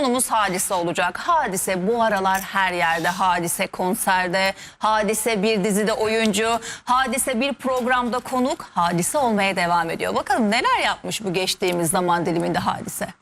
Konumuz hadise olacak. Hadise bu aralar her yerde. Hadise konserde, hadise bir dizide oyuncu, hadise bir programda konuk, hadise olmaya devam ediyor. Bakalım neler yapmış bu geçtiğimiz zaman diliminde hadise.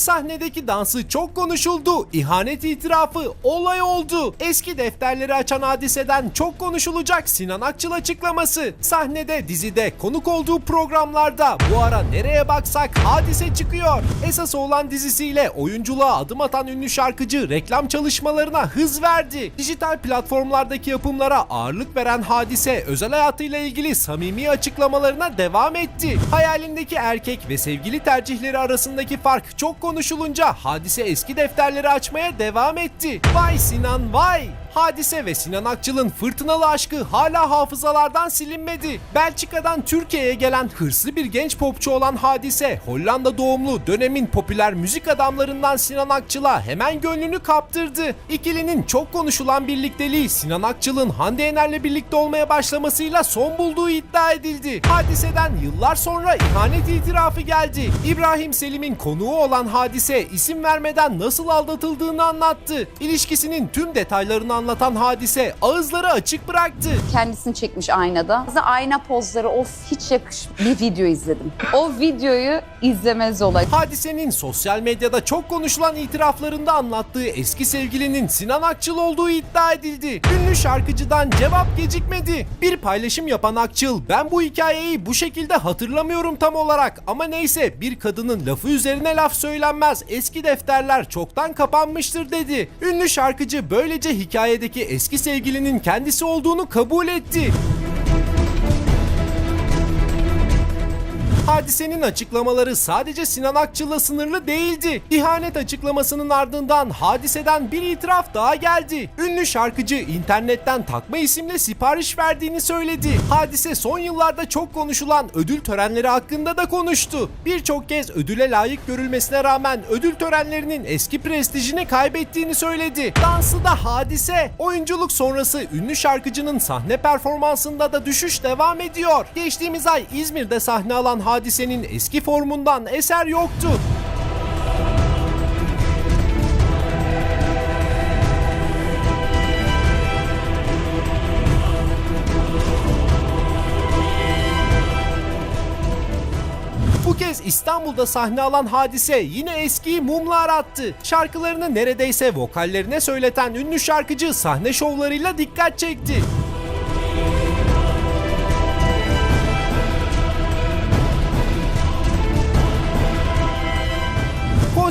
Sahnedeki dansı çok konuşuldu. İhanet itirafı olay oldu. Eski defterleri açan hadiseden çok konuşulacak Sinan Akçıl açıklaması. Sahnede, dizide, konuk olduğu programlarda bu ara nereye baksak hadise çıkıyor. Esas olan dizisiyle oyunculuğa adım atan ünlü şarkıcı reklam çalışmalarına hız verdi. Dijital platformlardaki yapımlara ağırlık veren hadise özel hayatıyla ilgili samimi açıklamalarına devam etti. Hayalindeki erkek ve sevgili tercihleri arasındaki fark çok konuşulunca hadise eski defterleri açmaya devam etti. Vay Sinan vay! Hadise ve Sinan Akçıl'ın fırtınalı aşkı hala hafızalardan silinmedi. Belçika'dan Türkiye'ye gelen hırslı bir genç popçu olan Hadise, Hollanda doğumlu dönemin popüler müzik adamlarından Sinan Akçıl'a hemen gönlünü kaptırdı. İkilinin çok konuşulan birlikteliği Sinan Akçıl'ın Hande Yener'le birlikte olmaya başlamasıyla son bulduğu iddia edildi. Hadiseden yıllar sonra ihanet itirafı geldi. İbrahim Selim'in konuğu olan Hadise isim vermeden nasıl aldatıldığını anlattı. İlişkisinin tüm detaylarını anlatan Hadise ağızları açık bıraktı. kendisini çekmiş aynada. Bize ayna pozları of hiç yakış bir video izledim. O videoyu izlemez olay. Hadisenin sosyal medyada çok konuşulan itiraflarında anlattığı eski sevgilinin Sinan Akçıl olduğu iddia edildi. Ünlü şarkıcıdan cevap gecikmedi. Bir paylaşım yapan Akçıl, ben bu hikayeyi bu şekilde hatırlamıyorum tam olarak ama neyse bir kadının lafı üzerine laf söylenmez. Eski defterler çoktan kapanmıştır dedi. Ünlü şarkıcı böylece hikayedeki eski sevgilinin kendisi olduğunu kabul etti. Hadisenin açıklamaları sadece Sinan Akçıl'la sınırlı değildi. İhanet açıklamasının ardından hadiseden bir itiraf daha geldi. Ünlü şarkıcı internetten takma isimle sipariş verdiğini söyledi. Hadise son yıllarda çok konuşulan ödül törenleri hakkında da konuştu. Birçok kez ödüle layık görülmesine rağmen ödül törenlerinin eski prestijini kaybettiğini söyledi. Dansı da hadise. Oyunculuk sonrası ünlü şarkıcının sahne performansında da düşüş devam ediyor. Geçtiğimiz ay İzmir'de sahne alan hadisenin eski formundan eser yoktu. Bu kez İstanbul'da sahne alan hadise yine eskiyi mumla arattı. Şarkılarını neredeyse vokallerine söyleten ünlü şarkıcı sahne şovlarıyla dikkat çekti.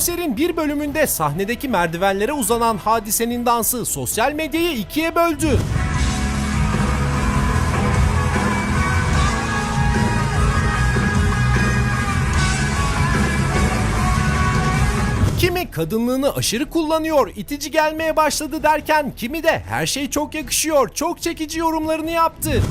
Konserin bir bölümünde sahnedeki merdivenlere uzanan hadisenin dansı sosyal medyayı ikiye böldü. Kimi kadınlığını aşırı kullanıyor, itici gelmeye başladı derken kimi de her şey çok yakışıyor, çok çekici yorumlarını yaptı.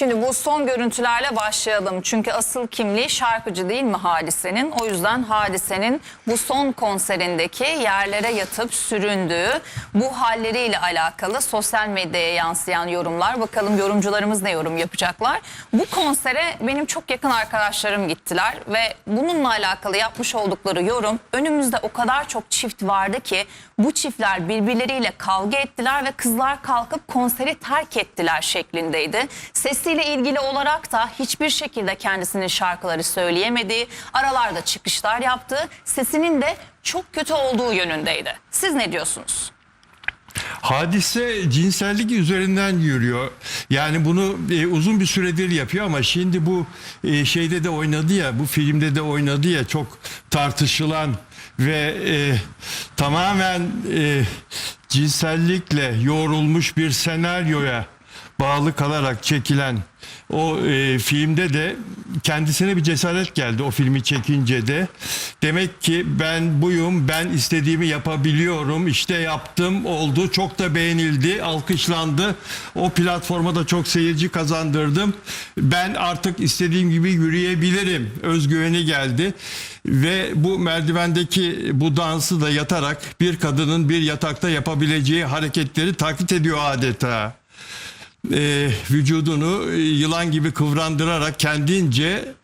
Şimdi bu son görüntülerle başlayalım. Çünkü asıl kimliği şarkıcı değil mi Hadise'nin? O yüzden Hadise'nin bu son konserindeki yerlere yatıp süründüğü bu halleriyle alakalı sosyal medyaya yansıyan yorumlar. Bakalım yorumcularımız ne yorum yapacaklar? Bu konsere benim çok yakın arkadaşlarım gittiler ve bununla alakalı yapmış oldukları yorum önümüzde o kadar çok çift vardı ki bu çiftler birbirleriyle kavga ettiler ve kızlar kalkıp konseri terk ettiler şeklindeydi. Sesiyle ilgili olarak da hiçbir şekilde kendisinin şarkıları söyleyemediği, aralarda çıkışlar yaptığı, sesinin de çok kötü olduğu yönündeydi. Siz ne diyorsunuz? Hadise cinsellik üzerinden yürüyor. Yani bunu e, uzun bir süredir yapıyor ama şimdi bu e, şeyde de oynadı ya, bu filmde de oynadı ya çok tartışılan ve e, tamamen e, cinsellikle yoğrulmuş bir senaryoya bağlı kalarak çekilen o e, filmde de kendisine bir cesaret geldi o filmi çekince de. Demek ki ben buyum, ben istediğimi yapabiliyorum. İşte yaptım, oldu. Çok da beğenildi, alkışlandı. O platforma da çok seyirci kazandırdım. Ben artık istediğim gibi yürüyebilirim. Özgüveni geldi. Ve bu merdivendeki bu dansı da yatarak bir kadının bir yatakta yapabileceği hareketleri taklit ediyor adeta e, vücudunu e, yılan gibi kıvrandırarak kendince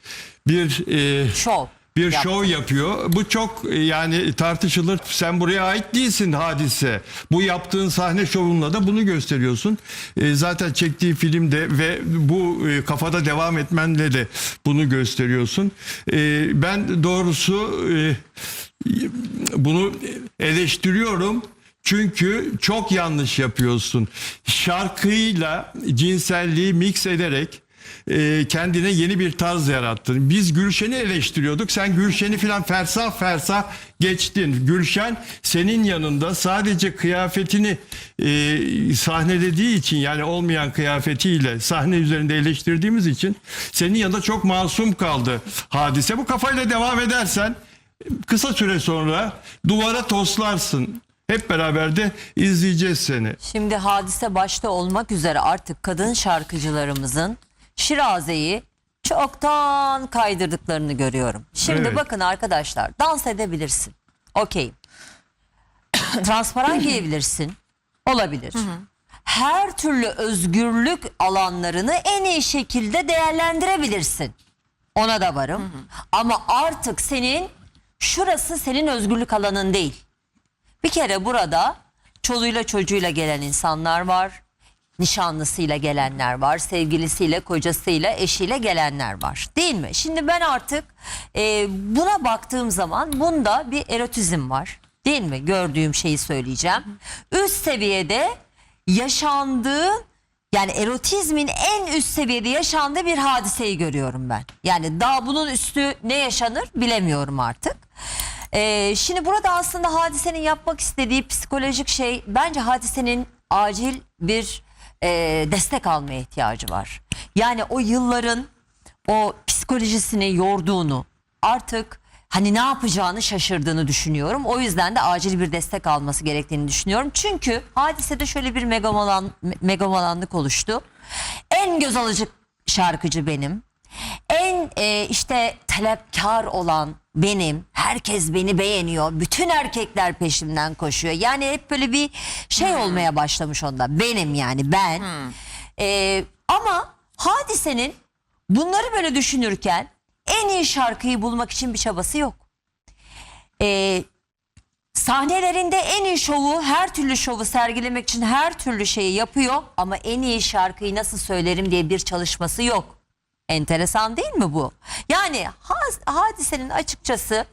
bir e, Şov. bir yaptı. şov yapıyor. Bu çok e, yani tartışılır. Sen buraya ait değilsin hadise. Bu yaptığın sahne şovunla da bunu gösteriyorsun. E, zaten çektiği filmde ve bu e, kafada devam etmenle de bunu gösteriyorsun. E, ben doğrusu e, bunu eleştiriyorum. Çünkü çok yanlış yapıyorsun. Şarkıyla cinselliği mix ederek e, kendine yeni bir tarz yarattın. Biz Gülşen'i eleştiriyorduk. Sen Gülşen'i filan fersah fersah geçtin. Gülşen senin yanında sadece kıyafetini e, sahnelediği için yani olmayan kıyafetiyle sahne üzerinde eleştirdiğimiz için senin yanında çok masum kaldı hadise. Bu kafayla devam edersen kısa süre sonra duvara toslarsın. Hep beraber de izleyeceğiz seni. Şimdi hadise başta olmak üzere artık kadın şarkıcılarımızın Şiraze'yi çoktan kaydırdıklarını görüyorum. Şimdi Evet. bakın arkadaşlar dans edebilirsin. Okey. Transparan giyebilirsin. Olabilir. Her türlü özgürlük alanlarını en iyi şekilde değerlendirebilirsin. Ona da varım. Ama artık senin şurası senin özgürlük alanın değil. Bir kere burada çoluğuyla çocuğuyla gelen insanlar var. Nişanlısıyla gelenler var. Sevgilisiyle, kocasıyla, eşiyle gelenler var. Değil mi? Şimdi ben artık e, buna baktığım zaman bunda bir erotizm var. Değil mi? Gördüğüm şeyi söyleyeceğim. Üst seviyede yaşandığı yani erotizmin en üst seviyede yaşandığı bir hadiseyi görüyorum ben. Yani daha bunun üstü ne yaşanır bilemiyorum artık. Ee, şimdi burada aslında hadisenin yapmak istediği psikolojik şey bence hadisenin acil bir e, destek almaya ihtiyacı var. Yani o yılların o psikolojisini yorduğunu artık hani ne yapacağını şaşırdığını düşünüyorum. O yüzden de acil bir destek alması gerektiğini düşünüyorum. Çünkü hadisede şöyle bir megamolan, megamolanlık oluştu. En göz alıcı şarkıcı benim. En e, işte talepkar olan benim. Herkes beni beğeniyor. Bütün erkekler peşimden koşuyor. Yani hep böyle bir şey olmaya başlamış onda. Benim yani ben. E, ama hadisenin bunları böyle düşünürken en iyi şarkıyı bulmak için bir çabası yok. E, sahnelerinde en iyi şovu, her türlü şovu sergilemek için her türlü şeyi yapıyor. Ama en iyi şarkıyı nasıl söylerim diye bir çalışması yok. Enteresan değil mi bu? Yani hadisenin açıkçası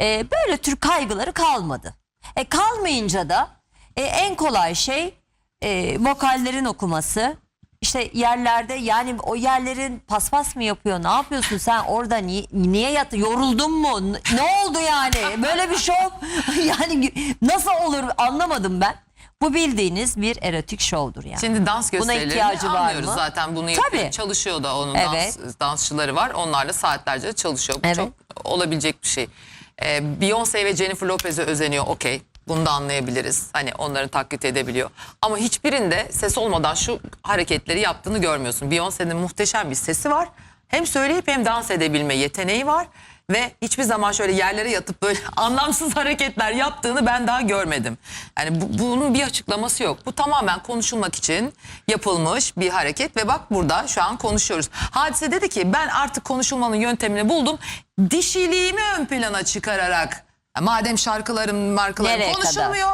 e, böyle tür kaygıları kalmadı. E, kalmayınca da e, en kolay şey e, vokallerin okuması. İşte yerlerde yani o yerlerin paspas mı yapıyor? Ne yapıyorsun sen orada niye, niye yat yoruldun mu? Ne oldu yani? Böyle bir şov yani nasıl olur anlamadım ben. Bu bildiğiniz bir erotik şovdur yani. Şimdi dans Buna gösterilerini ihtiyacı var anlıyoruz mı? zaten bunu yapıyor. Tabii. Çalışıyor da onun Evet. dans, dansçıları var. Onlarla saatlerce çalışıyor. Bu Evet. çok olabilecek bir şey. Ee, Beyoncé ve Jennifer Lopez'e özeniyor okey. Bunu da anlayabiliriz. Hani onları taklit edebiliyor. Ama hiçbirinde ses olmadan şu hareketleri yaptığını görmüyorsun. Beyoncé'nin muhteşem bir sesi var. Hem söyleyip hem dans edebilme yeteneği var. Ve hiçbir zaman şöyle yerlere yatıp böyle anlamsız hareketler yaptığını ben daha görmedim. Yani bu- bunun bir açıklaması yok. Bu tamamen konuşulmak için yapılmış bir hareket ve bak burada şu an konuşuyoruz. Hadise dedi ki ben artık konuşulmanın yöntemini buldum. Dişiliğimi ön plana çıkararak madem şarkılarım markalarım Nereye konuşulmuyor.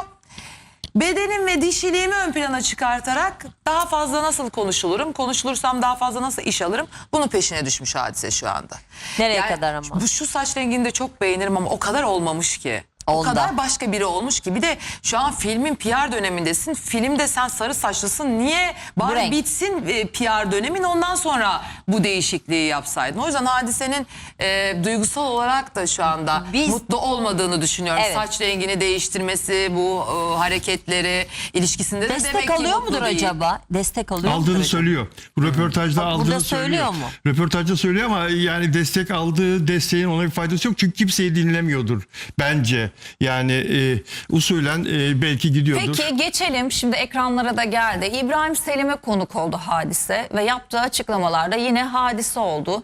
Bedenim ve dişiliğimi ön plana çıkartarak daha fazla nasıl konuşulurum, konuşulursam daha fazla nasıl iş alırım bunun peşine düşmüş hadise şu anda. Nereye kadar ama? Bu şu saç rengini de çok beğenirim ama o kadar olmamış ki. O Onda. kadar başka biri olmuş ki. Bir de şu an filmin PR dönemindesin. Filmde sen sarı saçlısın. Niye? Bari renk. bitsin e, PR dönemin ondan sonra bu değişikliği yapsaydın. O yüzden hadisenin e, duygusal olarak da şu anda Biz- mutlu olmadığını düşünüyorum. Evet. Saç rengini değiştirmesi, bu e, hareketleri, ilişkisinde de demek Destek ki alıyor mudur değil. acaba? Destek alıyor mudur Aldığını acaba? söylüyor. Bu röportajda Bak, aldığını burada söylüyor. söylüyor mu? Röportajda söylüyor ama yani destek aldığı desteğin ona bir faydası yok. Çünkü kimseyi dinlemiyordur bence. Yani e, usulen e, belki gidiyordur. Peki geçelim şimdi ekranlara da geldi. İbrahim Selim'e konuk oldu hadise ve yaptığı açıklamalarda yine hadise oldu.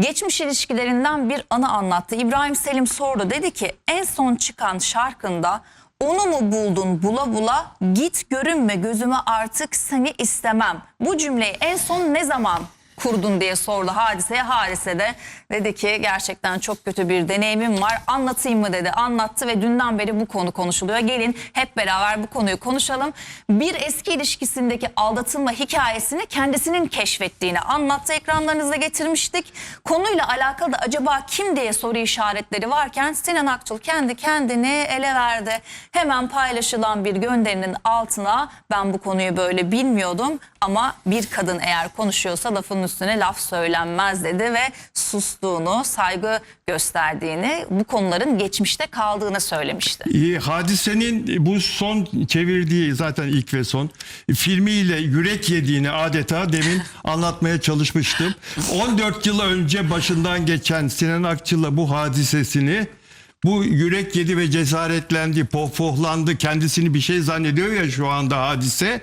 Geçmiş ilişkilerinden bir anı anlattı. İbrahim Selim sordu dedi ki en son çıkan şarkında onu mu buldun bula bula git görünme gözüme artık seni istemem. Bu cümleyi en son ne zaman kurdun diye sordu hadiseye. Hadise de dedi ki gerçekten çok kötü bir deneyimim var anlatayım mı dedi. Anlattı ve dünden beri bu konu konuşuluyor. Gelin hep beraber bu konuyu konuşalım. Bir eski ilişkisindeki aldatılma hikayesini kendisinin keşfettiğini anlattı. Ekranlarınıza getirmiştik. Konuyla alakalı da acaba kim diye soru işaretleri varken Sinan Akçıl kendi kendini ele verdi. Hemen paylaşılan bir gönderinin altına ben bu konuyu böyle bilmiyordum ama bir kadın eğer konuşuyorsa lafın üstüne laf söylenmez dedi ve sustuğunu, saygı gösterdiğini, bu konuların geçmişte kaldığını söylemişti. E, Hadisenin bu son çevirdiği zaten ilk ve son filmiyle yürek yediğini adeta demin anlatmaya çalışmıştım. 14 yıl önce başından geçen Sinan Akçıl'la bu hadisesini bu yürek yedi ve cesaretlendi, pohpohlandı, kendisini bir şey zannediyor ya şu anda hadise.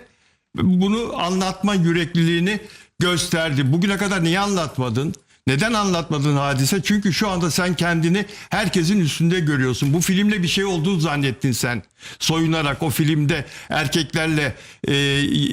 Bunu anlatma yürekliliğini gösterdi. Bugüne kadar niye anlatmadın? Neden anlatmadın hadise? Çünkü şu anda sen kendini herkesin üstünde görüyorsun. Bu filmle bir şey olduğunu zannettin sen. Soyunarak o filmde erkeklerle e,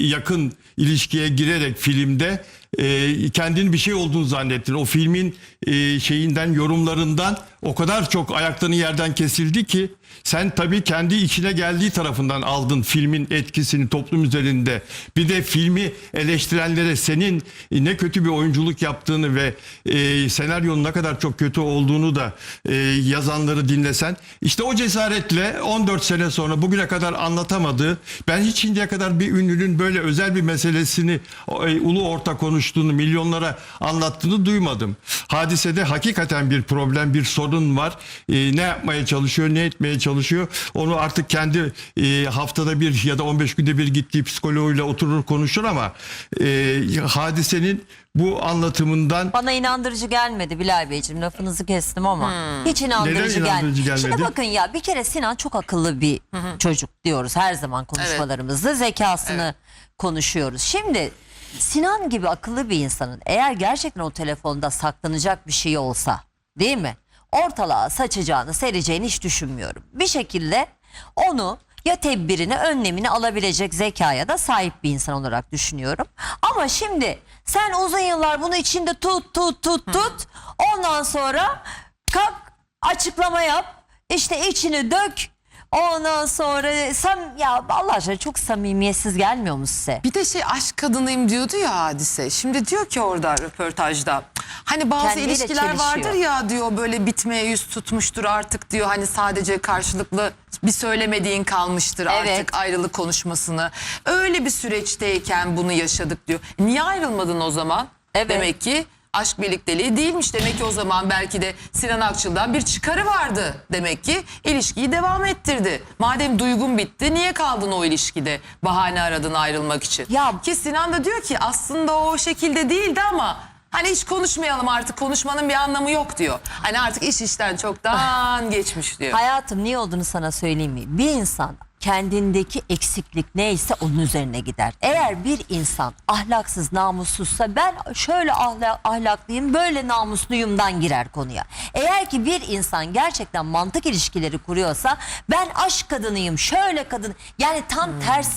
yakın ilişkiye girerek filmde e, kendini bir şey olduğunu zannettin. O filmin e, şeyinden yorumlarından o kadar çok ayaklarını yerden kesildi ki sen tabii kendi içine geldiği tarafından aldın filmin etkisini toplum üzerinde. Bir de filmi eleştirenlere senin e, ne kötü bir oyunculuk yaptığını ve e, senaryonun ne kadar çok kötü olduğunu da e, yazanları dinlesen. işte o cesaretle 14 sene sonra bugüne kadar anlatamadığı ben hiç şimdiye kadar bir ünlünün böyle özel bir meselesini e, ulu orta konuştuğunu milyonlara anlattığını duymadım. Hadisede hakikaten bir problem bir sorun var. E, ne yapmaya çalışıyor ne etmeye çalışıyor onu artık kendi e, haftada bir ya da 15 günde bir gittiği psikoloğuyla oturur konuşur ama e, hadisenin bu anlatımından Bana inandırıcı gelmedi Bilal Beyciğim lafınızı kestim ama Hmm. hiç inandırıcı, Neden inandırıcı gelmedi. Şimdi gelmedi? bakın ya bir kere Sinan çok akıllı bir çocuk diyoruz her zaman konuşmalarımızda zekasını konuşuyoruz. Şimdi Sinan gibi akıllı bir insanın eğer gerçekten o telefonda saklanacak bir şey olsa değil mi? Ortalığa saçacağını sereceğini hiç düşünmüyorum. Bir şekilde onu ya tedbirini önlemini alabilecek zekaya da sahip bir insan olarak düşünüyorum. Ama şimdi sen uzun yıllar bunu içinde tut tut tut tut ondan sonra kalk açıklama yap işte içini dök ondan sonra sam ya Allah aşkına çok samimiyetsiz gelmiyor mu size? Bir de şey aşk kadınıyım diyordu ya hadise. Şimdi diyor ki orada röportajda. Hani bazı Kendiyle ilişkiler çelişiyor. vardır ya diyor böyle bitmeye yüz tutmuştur artık diyor. Hani sadece karşılıklı bir söylemediğin kalmıştır Evet. artık ayrılık konuşmasını. Öyle bir süreçteyken bunu yaşadık diyor. Niye ayrılmadın o zaman? Evet. Demek ki aşk birlikteliği değilmiş. Demek ki o zaman belki de Sinan Akçıl'dan bir çıkarı vardı. Demek ki ilişkiyi devam ettirdi. Madem duygun bitti niye kaldın o ilişkide? Bahane aradın ayrılmak için. Ya- Ki Sinan da diyor ki aslında o şekilde değildi ama hani hiç konuşmayalım artık konuşmanın bir anlamı yok diyor. Hani artık iş işten çoktan geçmiş diyor. Hayatım niye olduğunu sana söyleyeyim mi? Bir insan kendindeki eksiklik neyse onun üzerine gider. Eğer bir insan ahlaksız, namussuzsa ben şöyle ahla, ahlaklıyım, böyle namusluyumdan girer konuya. Eğer ki bir insan gerçekten mantık ilişkileri kuruyorsa ben aşk kadınıyım, şöyle kadın yani tam ters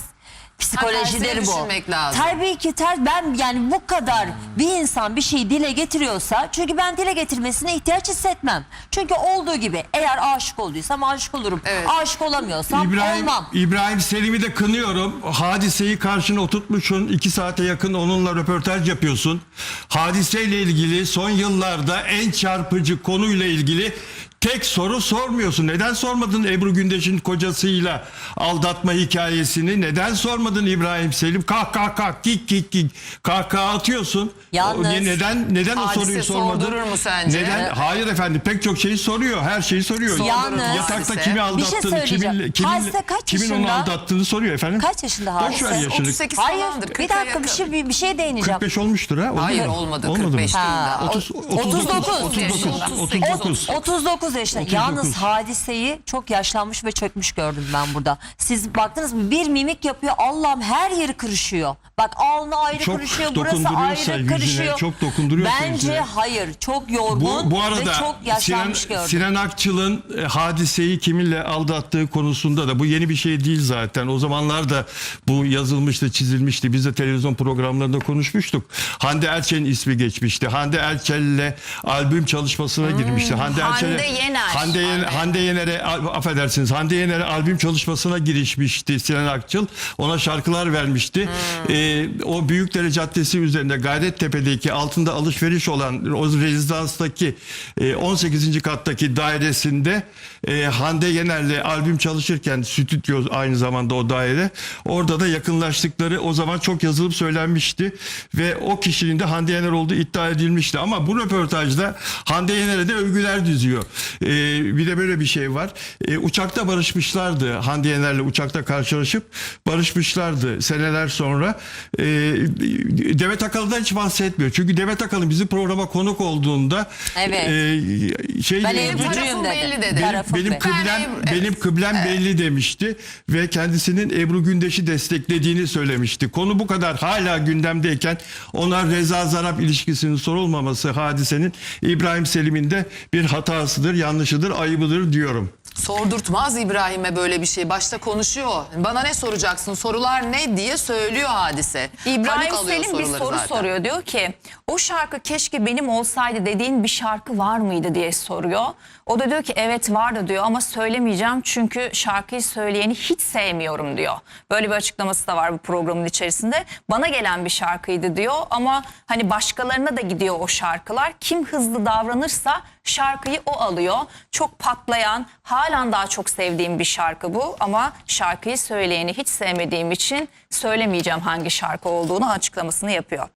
psikolojileri tersini bu. düşünmek lazım. Tabii ki ters. Ben yani bu kadar bir insan bir şeyi dile getiriyorsa çünkü ben dile getirmesine ihtiyaç hissetmem. Çünkü olduğu gibi eğer aşık olduysam aşık olurum. Evet. Aşık olamıyorsam İbrahim, olmam. İbrahim Selim'i de kınıyorum. Hadiseyi karşına oturtmuşsun. iki saate yakın onunla röportaj yapıyorsun. Hadiseyle ilgili son yıllarda en çarpıcı konuyla ilgili tek soru sormuyorsun. Neden sormadın Ebru Gündeş'in kocasıyla aldatma hikayesini? Neden sormadın İbrahim Selim? Kah kah kah kik kik kik kahkaha atıyorsun. Yalnız- O- neden neden o soruyu sormadın? mu sence? Neden? Hayır efendim pek çok şeyi soruyor. Her şeyi soruyor. Yalnız- Yatakta Hadise. kimi şey aldattığını, söyleyeceğim. kimin, kimin, Hadise kaç kimin onu yaşında? aldattığını soruyor efendim. Kaç yaşında Boş Hadise? ver yaşını. 38 Hayır bir 40'a dakika bir şey bir, bir şey değineceğim. 45 olmuştur ha? Oldu Hayır mu? olmadı Olmadı mı? 45 Ha, değil daha. 30, 39. 39. 38. 39. 39 yaşında. 39. Yalnız hadiseyi çok yaşlanmış ve çökmüş gördüm ben burada. Siz baktınız mı bir mimik yapıyor Allah'ım her yeri kırışıyor. Bak alnı ayrı Çok kırışıyor burası dokunduruyorsa ayrı yüzüne, kırışıyor. çok dokunduruyorsa Bence yüzüne. hayır çok yorgun Bu, bu ve arada çok Sinan, yaşlanmış gördüm. Sinan Akçıl'ın e, hadiseyi kiminle aldattığı konusunda da bu yeni bir şey değil zaten. O zamanlar da bu yazılmıştı, çizilmişti. Biz de televizyon programlarında konuşmuştuk. Hande Erçel'in ismi geçmişti. Hande Erçel'le albüm çalışmasına girmişti. Hande, Hande Erçel'e- Yener. Hande, Yener, Hande Yener'e affedersiniz. Hande Yener'e albüm çalışmasına girişmişti Sinan Akçıl. Ona şarkılar vermişti. E, o Büyükdere Caddesi üzerinde Gayrettepe'deki altında alışveriş olan o rezidanstaki e, 18. kattaki dairesinde e, Hande Yener'le albüm çalışırken stüdyo aynı zamanda o daire. Orada da yakınlaştıkları o zaman çok yazılıp söylenmişti ve o kişinin de Hande Yener olduğu iddia edilmişti. Ama bu röportajda Hande Yener'e de övgüler düzüyor. E, bir de böyle bir şey var. E, uçakta barışmışlardı. Hande Yener'le uçakta karşılaşıp barışmışlardı seneler sonra. E, Demet Akalın'dan hiç bahsetmiyor. Çünkü Demet Akalın bizim programa konuk olduğunda Evet. e, şey Ben diyordu. Tarafım dedi. belli dedi. Benim belli. kıblem Ben benim kıblem belli demişti ve kendisinin Ebru Gündeş'i desteklediğini söylemişti. Konu bu kadar hala gündemdeyken ona Reza Zarap ilişkisinin sorulmaması hadisenin İbrahim Selim'in de bir hatasıdır, yanlışıdır, ayıbıdır diyorum. Sordurtmaz İbrahim'e böyle bir şey. Başta konuşuyor. Bana ne soracaksın? Sorular ne diye söylüyor hadise. İbrahim Selim bir soru zaten. soruyor. Diyor ki o şarkı keşke benim olsaydı dediğin bir şarkı var mıydı diye soruyor. O da diyor ki evet vardı diyor ama söylemeyeceğim çünkü şarkıyı söyleyeni hiç sevmiyorum diyor. Böyle bir açıklaması da var bu programın içerisinde. Bana gelen bir şarkıydı diyor ama hani başkalarına da gidiyor o şarkılar. Kim hızlı davranırsa şarkıyı o alıyor. Çok patlayan, halen daha çok sevdiğim bir şarkı bu ama şarkıyı söyleyeni hiç sevmediğim için söylemeyeceğim hangi şarkı olduğunu açıklamasını yapıyor.